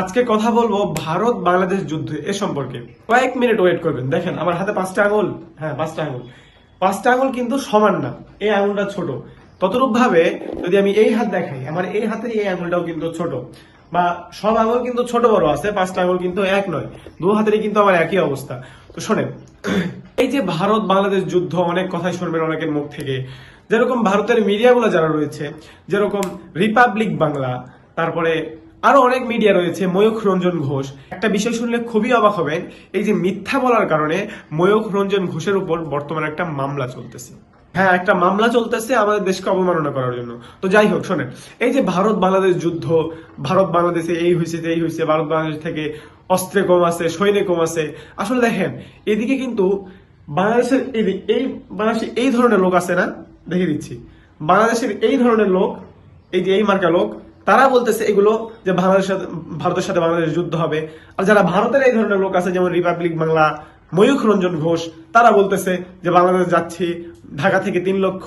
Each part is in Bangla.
আজকে কথা বলব ভারত বাংলাদেশ যুদ্ধ এ সম্পর্কে। কয়েক মিনিট ওয়েট করবেন। দেখেন, আমার হাতে পাঁচটা আঙুল। হ্যাঁ পাঁচটা আঙুল। পাঁচটা আঙুল কিন্তু সমান না। এই আঙুলটা ছোট। ততরূপ ভাবে যদি আমি এই হাত দেখাই, আমার এই হাতের এই আঙুলটাও কিন্তু ছোট। বা সব আঙুল কিন্তু ছোট বড় আছে, পাঁচটা আঙুল কিন্তু এক নয়। দু হাতেরই কিন্তু আমার একই অবস্থা। তো শোনেন, এই যে ভারত বাংলাদেশ যুদ্ধ, অনেক কথাই শুনবেন অনেকের মুখ থেকে। যেরকম ভারতের মিডিয়াগুলো যারা রয়েছে, যেরকম রিপাবলিক বাংলা, তারপরে আরও অনেক মিডিয়া রয়েছে, ময়ূখ রঞ্জন ঘোষ। একটা বিষয় শুনলে খুবই অবাক হবেন, এই যে মিথ্যা বলার কারণে ময়ূখ রঞ্জন ঘোষের উপর বর্তমানে একটা মামলা চলতেছে। হ্যাঁ একটা মামলা চলতেছে আমাদের দেশকে অবমাননা করার জন্য। তো যাই হোক, শোনেন, এই যে ভারত বাংলাদেশ যুদ্ধ, ভারত বাংলাদেশে এই হয়েছে এই হয়েছে ভারত বাংলাদেশ থেকে অস্ত্রে কম আছে, সৈন্য কম আছে। আসলে দেখেন, এদিকে কিন্তু বাংলাদেশের এই- এই, বাংলাদেশে এই ধরনের লোক আছে না? দেখে দিচ্ছি। বাংলাদেশের এই ধরনের লোক, এই যে এই মার্কা লোক তারা বলতেছে এগুলো যে সাথে ভারতের সাথে বাংলাদেশ যুদ্ধ হবে। আর যারা ভারতের এই ধরনের লোক আছে, যেমন রিপাবলিক বাংলা, ময়ূখ রঞ্জন ঘোষ, তারা বলতেছে যে বাংলাদেশ যাচ্ছে, ঢাকা থেকে তিন লক্ষ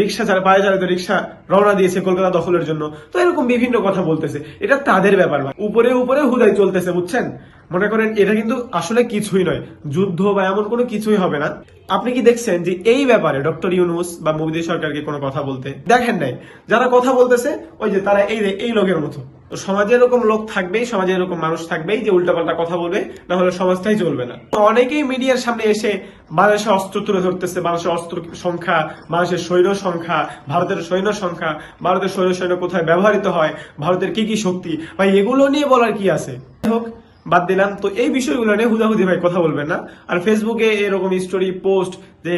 রিক্সা চালা পায়ে চালিত রিক্সা রওনা দিয়েছে কলকাতা দখলের জন্য। তো এরকম বিভিন্ন কথা বলতেছে। এটা তাদের ব্যাপার উপরে উপরে হুদাই চলতেছে, বুঝছেন? মনে করেন, এটা কিন্তু আসলে কিছুই নয়। যুদ্ধ বা এমন কোনো কিছুই হবে না। আপনি কি দেখছেন যে এই ব্যাপারে ডক্টর ইউনুস বা মোদী সরকারকে কোনো কথা বলতে? দেখেন নাই। যারা কথা বলতেছে, ওই যে তারা এই এই লোকের মতো। সমাজে এরকম লোক থাকবেই, সমাজে এরকম মানুষ থাকবেই যে উল্টাপাল্টা কথা বলবে, না হলে সমাজটাই চলবে না। অনেকেই মিডিয়ার সামনে এসে বাংলাদেশের অস্ত্র তুলে ধরতেছে বাংলাদেশের অস্ত্র সংখ্যা বাংলাদেশের সৈন্য সংখ্যা, ভারতের সৈন্য সংখ্যা, ভারতের সৈন্য সৈন্য কোথায় ব্যবহৃত হয়, ভারতের কি কি শক্তি? ভাই, এগুলো নিয়ে বলার কি আছে? হোক বাদ দিলাম। তো এই বিষয়গুলো নিয়ে হুদাহুদি ভাই কথা বলবেন না। আর ফেসবুকে এরকম স্টোরি পোস্ট যে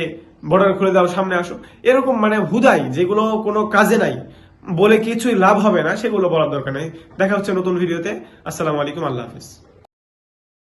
বর্ডার খুলে দাও, সামনে আসো, এরকম মানে হুদাই যেগুলো কোনো কাজে নাই, বলে কিছুই লাভ হবে না, সেগুলো বলার দরকার নেই। দেখা হচ্ছে নতুন ভিডিওতে আসসালামু আলাইকুম, আল্লাহ হাফিজ।